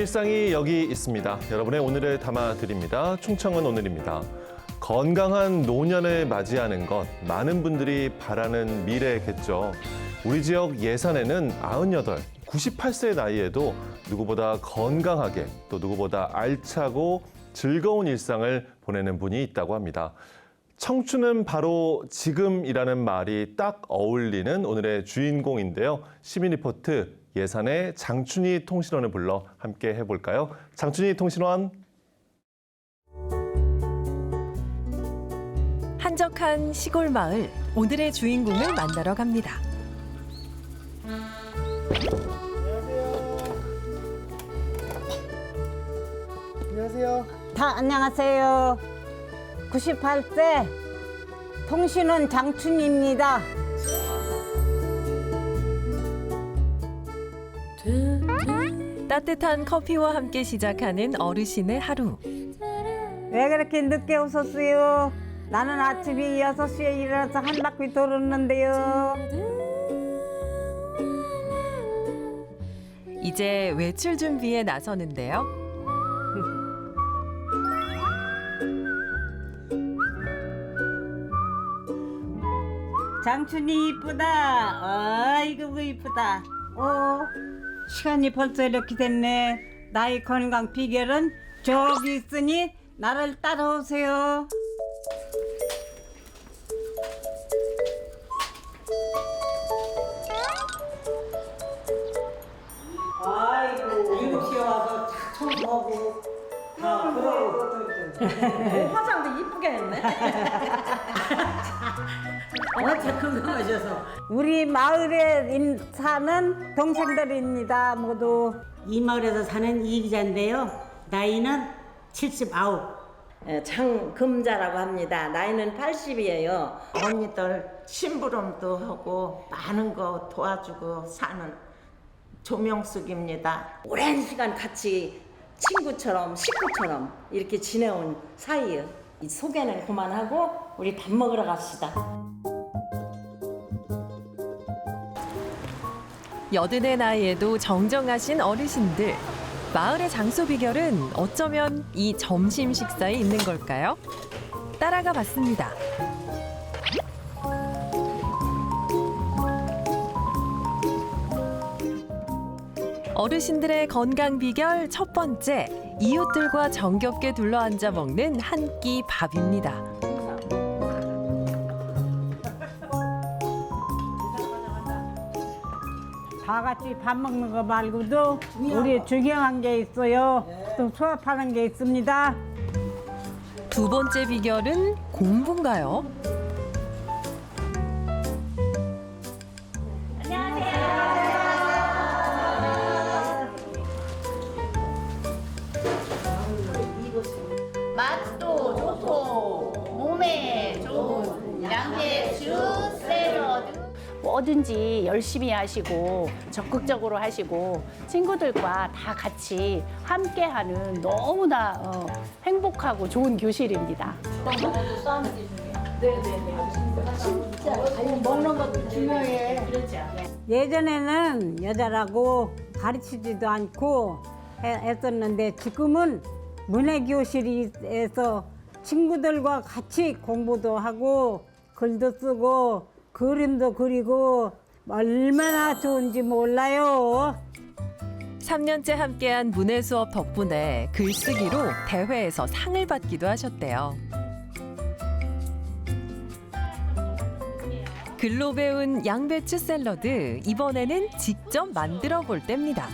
일상이 여기 있습니다. 여러분의 오늘을 담아드립니다. 충청은 오늘입니다. 건강한 노년을 맞이하는 것, 많은 분들이 바라는 미래겠죠. 우리 지역 예산에는 98, 98세 나이에도 누구보다 건강하게 또 누구보다 알차고 즐거운 일상을 보내는 분이 있다고 합니다. 청춘은 바로 지금이라는 말이 딱 어울리는 오늘의 주인공인데요. 시민 리포트 예산의 장춘희 통신원을 불러 함께 해볼까요? 장춘희 통신원. 한적한 시골 마을 오늘의 주인공을 만나러 갑니다. 안녕하세요. 다 안녕하세요. 98세 통신원 장춘입니다. 따뜻한 커피와 함께 시작하는 어르신의 하루. 왜 그렇게 늦게 오셨어요? 나는 아침에 6시에 일어나서 한 바퀴 돌았는데요. 이제 외출 준비에 나서는데요. 장춘이 이쁘다. 아이고 이쁘다. 어, 시간이 벌써 이렇게 됐네. 나의 건강 비결은 저기 있으니 나를 따라오세요. 우리 마을에 인- 사는 동생들입니다 모두 이 마을에서 사는 이 기자인데요. 나이는 79. 예, 장금자라고 합니다. 나이는 80이에요. 언니들 심부름도 하고 많은 거 도와주고 사는 조명숙입니다. 오랜 시간 같이 친구처럼 식구처럼 이렇게 지내온 사이예요. 이 소개는 그만하고 우리 밥 먹으러 갑시다. 여든의 나이에도 정정하신 어르신들. 마을의 장소 비결은 어쩌면 이 점심 식사에 있는 걸까요? 따라가 봤습니다. 어르신들의 건강 비결 첫 번째, 이웃들과 정겹게 둘러앉아 먹는 한 끼 밥입니다. 같이 밥 먹는 거 말고도 우리 중요한 게 있어요 또 수업하는 게 있습니다 두 번째 비결은 공부인가요? 뭐든지 열심히 하시고 적극적으로 하시고 친구들과 다 같이 함께하는 너무나 어, 행복하고 좋은 교실입니다. 예전에는 여자라고 가르치지도 않고 해- 했었는데 지금은 문해교실에서 친구들과 같이 공부도 하고 글도 쓰고 그림도 그리고 얼마나 좋은지 몰라요. 3년째 함께한 문해 수업 덕분에 글쓰기로 대회에서 상을 받기도 하셨대요. 글로 배운 양배추 샐러드 이번에는 직접 만들어 볼 때입니다.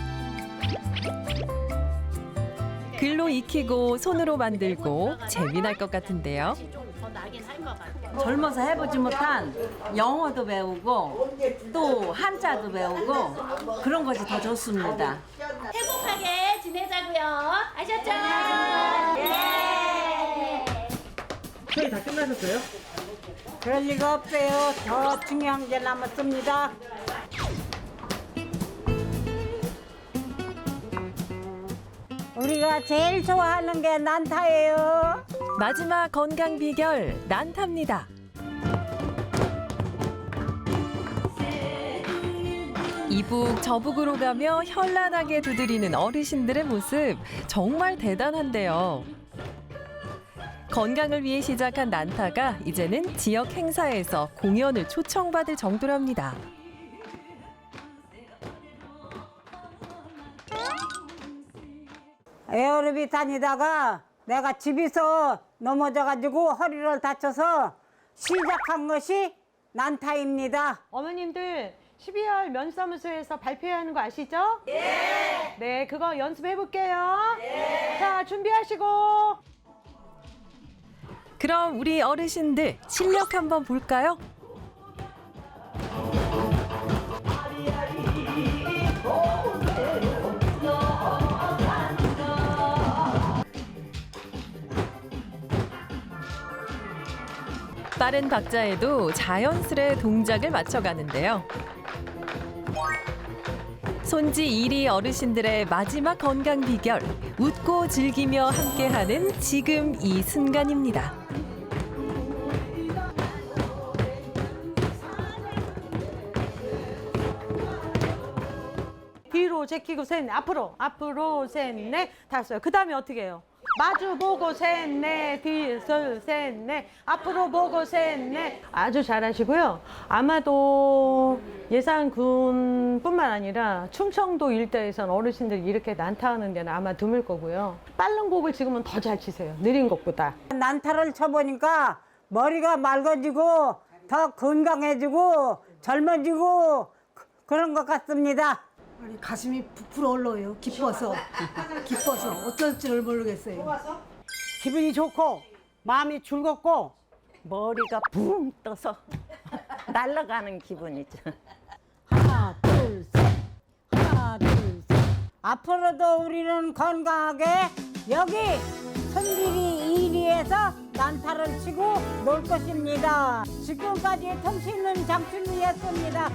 글로 익히고 손으로 만들고 재미날 것 같은데요. 젊어서 해보지 못한 영어도 배우고 또 한자도 배우고 그런 것이 더 좋습니다. 행복하게 지내자고요. 아셨죠? 저희 다 끝나셨어요? 그럴 리가 없어요. 더 중요한 게 남았습니다. 우리가 제일 좋아하는 게 난타예요. 마지막 건강 비결. 잎 이북 저북으로 가며 현란하게 두드리는 어르신들의 모습 정말 대단한데요. 건강을 위해 시작한 난타가 이제는 지역 행사에서 공연을 초청받을 정도랍니다. 에어로빅 다니다가 내가 집에서 넘어져가지고 허리를 다쳐서 시작한 것이 난타입니다. 어머님들 12월 면사무소에서 발표해야 하는 거 아시죠? 네. 네, 그거 연습해 볼게요. 자, 준비하시고. 그럼 우리 어르신들 실력 한번 볼까요? 빠른 박자에도 자연스레 동작을 맞춰가는데요. 손지 이리 어르신들의 마지막 건강 비결, 웃고 즐기며 함께하는 지금 이 순간입니다. 뒤로 제끼고 셋, 앞으로, 앞으로 셋, 넷, 다섯. 그 다음에 어떻게 해요? 마주 보고 셋, 넷, 뒤설 셋, 넷, 앞으로 보고 셋, 넷. 아주 잘하시고요. 아마도 예산군뿐만 아니라 충청도 일대에선 어르신들이 이렇게 난타하는 데는 아마 드물 거고요. 빠른 곡을 지금은 더 잘 치세요. 느린 곡보다. 난타를 쳐보니까 머리가 맑아지고 더 건강해지고 젊어지고 그- 그런 것 같습니다. 아니, 가슴이 부풀어 올라요. 기뻐서. 기뻐서. 어쩔 줄을 모르겠어요. 기분이 좋고 마음이 즐겁고 머리가 붕 떠서 날아가는 기분이죠. 하나, 둘, 셋. 하나, 둘, 셋. 앞으로도 우리는 건강하게 여기 선길이 이리에서 난타를 치고 놀 것입니다. 지금까지 통신은 장춘이었습니다.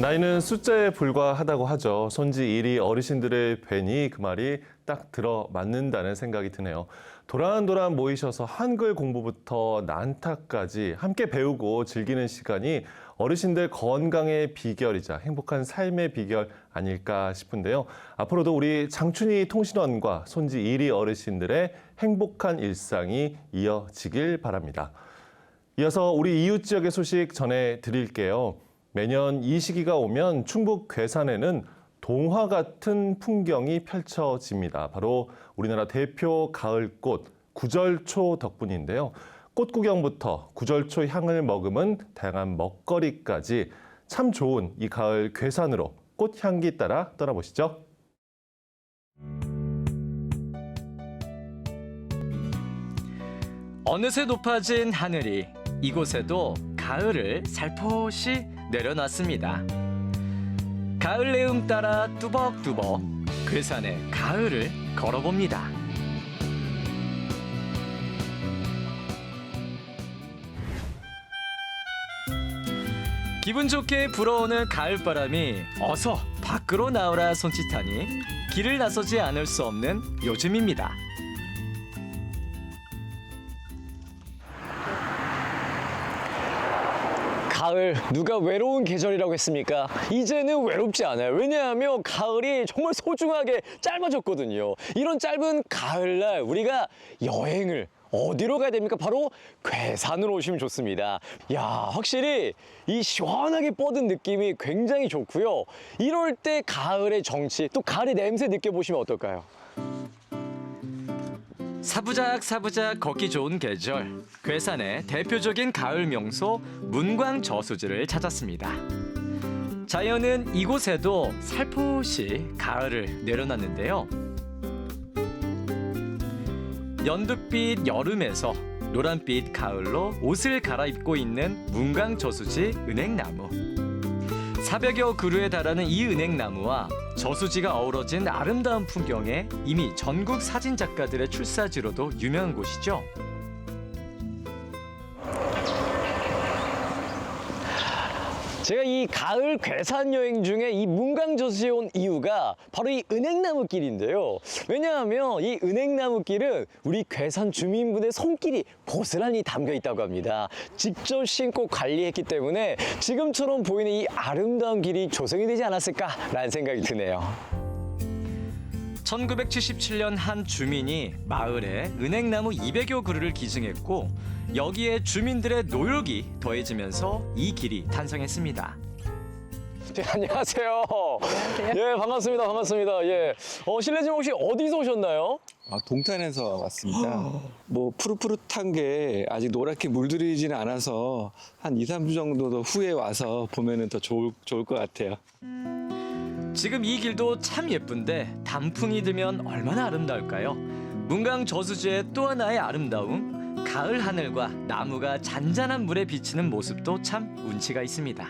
나이는 숫자에 불과하다고 하죠. 손지 일이 어르신들의 뵈니 그 말이 딱 들어맞는다는 생각이 드네요. 도란도란 모이셔서 한글 공부부터 난타까지 함께 배우고 즐기는 시간이 어르신들 건강의 비결이자 행복한 삶의 비결 아닐까 싶은데요. 앞으로도 우리 장춘희 통신원과 손지 일이 어르신들의 행복한 일상이 이어지길 바랍니다. 이어서 우리 이웃 지역의 소식 전해 드릴게요. 매년 이 시기가 오면 충북 괴산에는 동화 같은 풍경이 펼쳐집니다. 바로 우리나라 대표 가을꽃 구절초 덕분인데요. 꽃 구경부터 구절초 향을 머금은 다양한 먹거리까지 참 좋은 이 가을 괴산으로 꽃 향기 따라 떠나보시죠. 어느새 높아진 하늘이 이곳에도 가을을 살포시 내려놨습니다. 가을 내음 따라 뚜벅뚜벅 괴산의 가을을 걸어봅니다. 기분 좋게 불어오는 가을바람이 어서 밖으로 나오라 손짓하니 길을 나서지 않을 수 없는 요즘입니다. 가을 누가 외로운 계절이라고 했습니까? 이제는 외롭지 않아요. 왜냐하면 가을이 정말 소중하게 짧아졌거든요. 이런 짧은 가을날 우리가 여행을 어디로 가야 됩니까? 바로 괴산으로 오시면 좋습니다. 야, 확실히 이 시원하게 뻗은 느낌이 굉장히 좋고요. 이럴 때 가을의 정치, 또 가을의 냄새 느껴보시면 어떨까요? 사부작 사부작 걷기 좋은 계절 괴산의 대표적인 가을 명소 문광 저수지를 찾았습니다. 자연은 이곳에도 살포시 가을을 내려놨는데요. 연두빛 여름에서 노란빛 가을로 옷을 갈아입고 있는 문광 저수지 은행나무. 400여 그루에 달하는 이 은행나무와 저수지가 어우러진 아름다운 풍경에 이미 전국 사진 작가들의 출사지로도 유명한 곳이죠. 제가 이 가을 괴산 여행 중에 이 문강저수지에 온 이유가 바로 이 은행나무 길인데요. 왜냐하면 이 은행나무 길은 우리 괴산 주민분의 손길이 고스란히 담겨 있다고 합니다. 직접 신고 관리했기 때문에 지금처럼 보이는 이 아름다운 길이 조성이 되지 않았을까라는 생각이 드네요. 1977년 한 주민이 마을에 은행나무 200여 그루를 기증했고 여기에 주민들의 노력이 더해지면서 이 길이 탄생했습니다. 네, 안녕하세요. 예, 반갑습니다. 반갑습니다. 예. 어, 실례지만 혹시 어디서 오셨나요? 아, 동탄에서 왔습니다. 뭐 푸릇푸릇한 게 아직 노랗게 물들이지는 않아서 한 2, 3주 정도 더 후에 와서 보면은 더 좋을, 좋을 것 같아요. 지금 이 길도 참 예쁜데 단풍이 들면 얼마나 아름다울까요? 문강 저수지의 또 하나의 아름다움 가을 하늘과 나무가 잔잔한 물에 비치는 모습도 참 운치가 있습니다.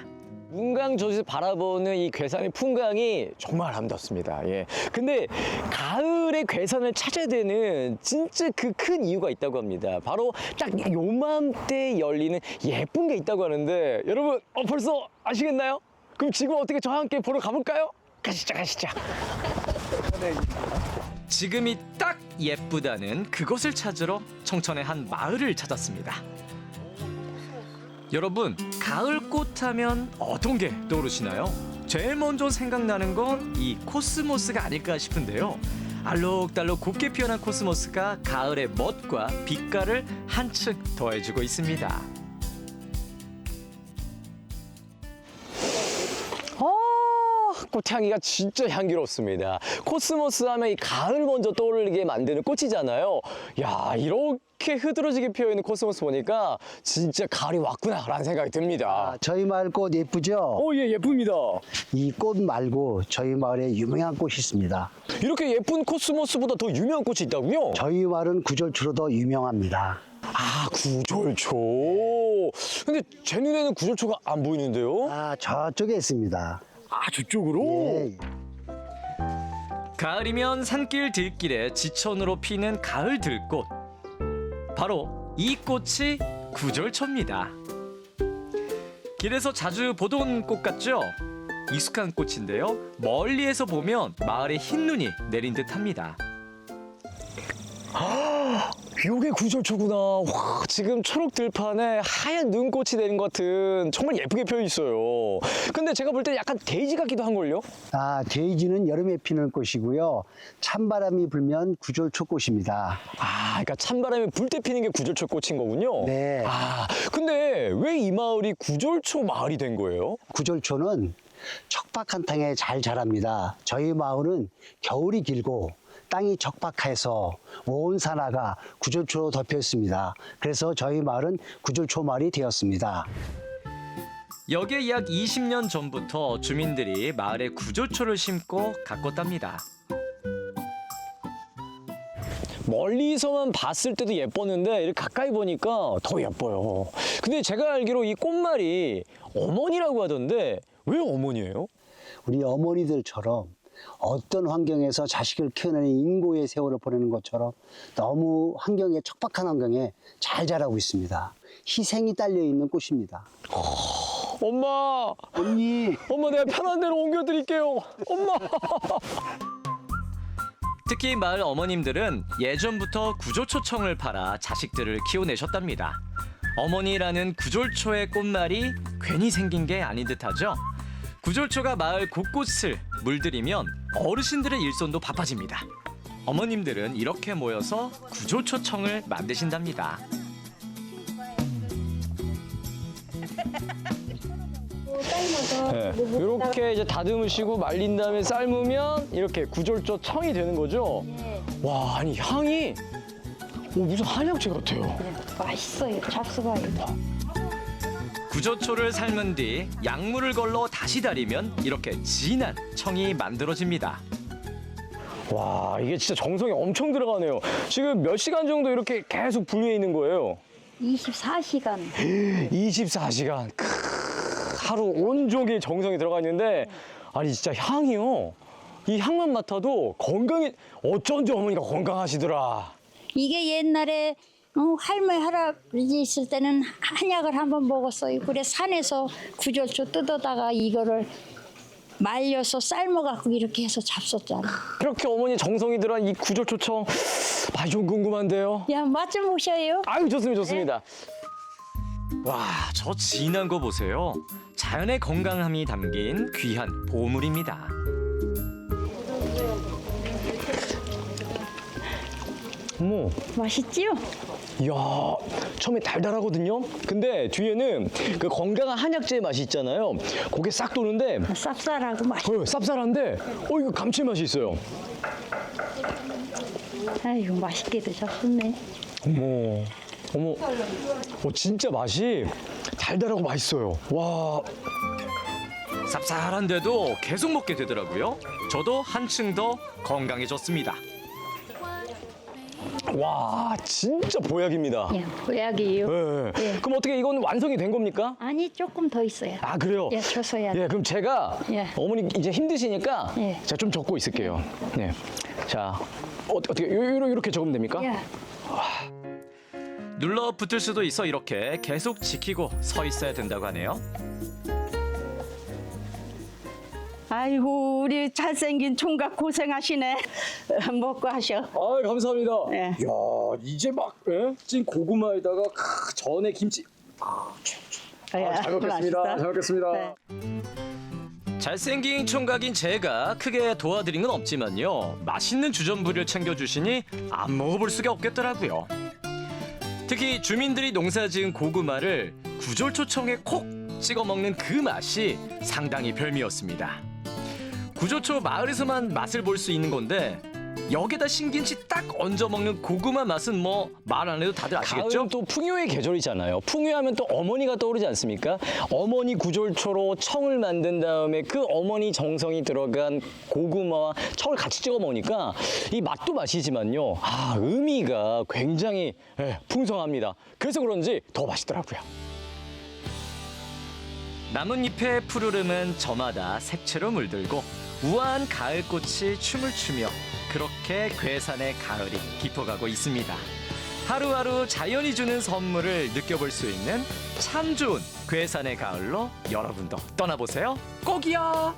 문강 저수지 바라보는 이 괴산의 풍광이 정말 아름답습니다. 예. 근데 가을에 괴산을 찾아야 되는 진짜 그 큰 이유가 있다고 합니다. 바로 딱 요맘때 열리는 예쁜 게 있다고 하는데 여러분 어, 벌써 아시겠나요? 그럼 지금 어떻게 저와 함께 보러 가볼까요? 가시죠, 가시죠. 지금이 딱 예쁘다는 그것을 찾으러 청천의 한 마을을 찾았습니다. 여러분, 가을 꽃 하면 어떤 게 떠오르시나요? 제일 먼저 생각나는 건 이 코스모스가 아닐까 싶은데요. 알록달록 곱게 피어난 코스모스가 가을의 멋과 빛깔을 한층 더해주고 있습니다. 아, 꽃향기가 진짜 향기롭습니다. 코스모스 하면 이 가을 먼저 떠오르게 만드는 꽃이잖아요. 야, 이렇게 흐드러지게 피어있는 코스모스 보니까 진짜 가을이 왔구나라는 생각이 듭니다. 저희 마을 꽃 예쁘죠? 오, 예, 예쁩니다. 이 꽃 말고 저희 마을에 유명한 꽃이 있습니다. 이렇게 예쁜 코스모스보다 더 유명한 꽃이 있다고요? 저희 마을은 구절초로 더 유명합니다. 아, 구절초. 근데 제 눈에는 구절초가 안 보이는데요? 아, 저쪽에 있습니다. 아, 저쪽으로? 예. 가을이면 산길 들길에 지천으로 피는 가을 들꽃. 바로 이 꽃이 구절초입니다. 길에서 자주 보던 꽃 같죠? 익숙한 꽃인데요. 멀리에서 보면 마을에 흰 눈이 내린 듯합니다. 요게 구절초구나. 와, 지금 초록 들판에 하얀 눈꽃이 내린 것 같은 정말 예쁘게 피어 있어요. 근데 제가 볼 때 약간 데이지 같기도 한걸요? 아, 데이지는 여름에 피는 꽃이고요. 찬바람이 불면 구절초 꽃입니다. 아, 그러니까 찬바람이 불 때 피는 게 구절초 꽃인 거군요. 네. 아, 근데 왜 이 마을이 구절초 마을이 된 거예요? 구절초는 척박한 땅에 잘 자랍니다. 저희 마을은 겨울이 길고 땅이 척박해서 온 산하가 구절초로 덮여 있습니다. 그래서 저희 마을은 구절초 마을이 되었습니다. 여기에 약 20년 전부터 주민들이 마을에 구절초를 심고 가꿨답니다. 멀리서만 봤을 때도 예뻤는데 이렇게 가까이 보니까 더 예뻐요. 근데 제가 알기로 이 꽃말이 어머니라고 하던데 왜 어머니예요? 우리 어머니들처럼 어떤 환경에서 자식을 키워내는 인고의 세월을 보내는 것처럼 너무 환경에 척박한 환경에 잘 자라고 있습니다. 희생이 딸려 있는 꽃입니다. 엄마! 언니! 엄마 내가 편한 데로 옮겨드릴게요. 엄마! 특히 마을 어머님들은 예전부터 구조초청을 팔아 자식들을 키워내셨답니다. 어머니라는 구절초의 꽃말이 괜히 생긴 게 아닌 듯하죠. 구절초가 마을 곳곳을 물들이면 어르신들의 일손도 바빠집니다. 어머님들은 이렇게 모여서 구조초청을 만드신답니다. 네, 이렇게 이제 다듬으시고 말린 다음에 삶으면 이렇게 구절초 청이 되는 거죠? 와, 아니 향이 오, 무슨 한약재 같아요. 맛있어요. 잡수가요. 구조초를 삶은 뒤 약물을 걸러 다시 달이면 이렇게 진한 청이 만들어집니다. 와, 이게 진짜 정성이 엄청 들어가네요. 지금 몇 시간 정도 이렇게 계속 분리해 있는 거예요? 24시간. 24시간. 하루 온종일 정성이 들어가 있는데 아니 진짜 향이요. 이 향만 맡아도 건강이 어쩐지 어머니가 건강하시더라. 이게 옛날에 어, 할머니 할아버지 있을 때는 한약을 한번 먹었어요. 그래 산에서 구절초 뜯어다가 이거를 말려서 삶아갖고 이렇게 해서 잡섰잖아. 그렇게 어머니 정성이 들어간 이 구절초청 맛이 좀 궁금한데요. 야, 맛 좀 보셔요. 아유 좋습니다 좋습니다. 와, 저 진한 거 보세요. 자연의 건강함이 담긴 귀한 보물입니다. 어머. 맛있지요? 이야 처음에 달달하거든요. 근데 뒤에는 그 건강한 한약재의 맛이 있잖아요. 그게 싹 도는데 쌉쌀하고 맛. 어, 쌉쌀한데 어 이거 감칠맛이 있어요. 아이고 맛있게 드셨네. 어머 어머 어 진짜 맛이 달달하고 맛있어요. 와 쌉쌀한데도 계속 먹게 되더라고요. 저도 한층 더 건강해졌습니다. 와 진짜 보약입니다. 예, 보약이에요. 예, 예. 그럼 어떻게 이건 완성이 된 겁니까? 아니 조금 더 있어요. 아 그래요? 예, 줘서야 돼. 예, 그럼 제가 예. 어머니 이제 힘드시니까 예. 제가 좀 적고 있을게요. 네. 자, 어, 어떻게 요- 요- 이렇게 적으면 됩니까? 예. 눌러 붙을 수도 있어 이렇게 계속 지키고 서 있어야 된다고 하네요. 아이고 우리 잘생긴 총각 고생하시네. 먹고 하셔. 아 감사합니다. 예. 야 이제 막 예? 찐 고구마에다가 크, 전에 김치. 아, 잘 먹겠습니다. 맛있다. 잘 먹겠습니다. 네. 잘생긴 총각인 제가 크게 도와드린 건 없지만요. 맛있는 주전부리를 챙겨주시니 안 먹어볼 수가 없겠더라고요. 특히 주민들이 농사지은 고구마를 구절초청에 콕 찍어 먹는 그 맛이 상당히 별미였습니다. 구조초 마을에서만 맛을 볼 수 있는 건데 여기다 신김치 딱 얹어 먹는 고구마 맛은 뭐 말 안 해도 다들 아시겠죠? 가을은 또 풍요의 계절이잖아요. 풍요하면 또 어머니가 떠오르지 않습니까? 어머니 구절초로 청을 만든 다음에 그 어머니 정성이 들어간 고구마와 청을 같이 찍어 먹으니까 이 맛도 맛이지만요. 아, 의미가 굉장히 예, 풍성합니다. 그래서 그런지 더 맛있더라고요. 나뭇잎의 푸르름은 저마다 색채로 물들고 우아한 가을꽃이 춤을 추며 그렇게 괴산의 가을이 깊어가고 있습니다. 하루하루 자연이 주는 선물을 느껴볼 수 있는 참 좋은 괴산의 가을로 여러분도 떠나보세요. 꼭이요.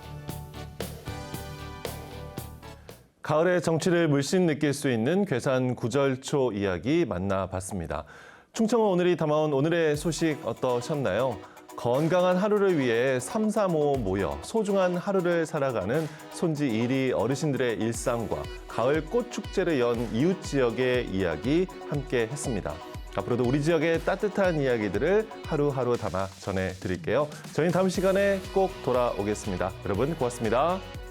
가을의 정취를 물씬 느낄 수 있는 괴산 구절초 이야기 만나봤습니다. 충청은 오늘이 담아온 오늘의 소식 어떠셨나요? 건강한 하루를 위해 삼삼오오 모여 소중한 하루를 살아가는 손지 이리 어르신들의 일상과 가을 꽃 축제를 연 이웃 지역의 이야기 함께 했습니다. 앞으로도 우리 지역의 따뜻한 이야기들을 하루하루 담아 전해드릴게요. 저희는 다음 시간에 꼭 돌아오겠습니다. 여러분 고맙습니다.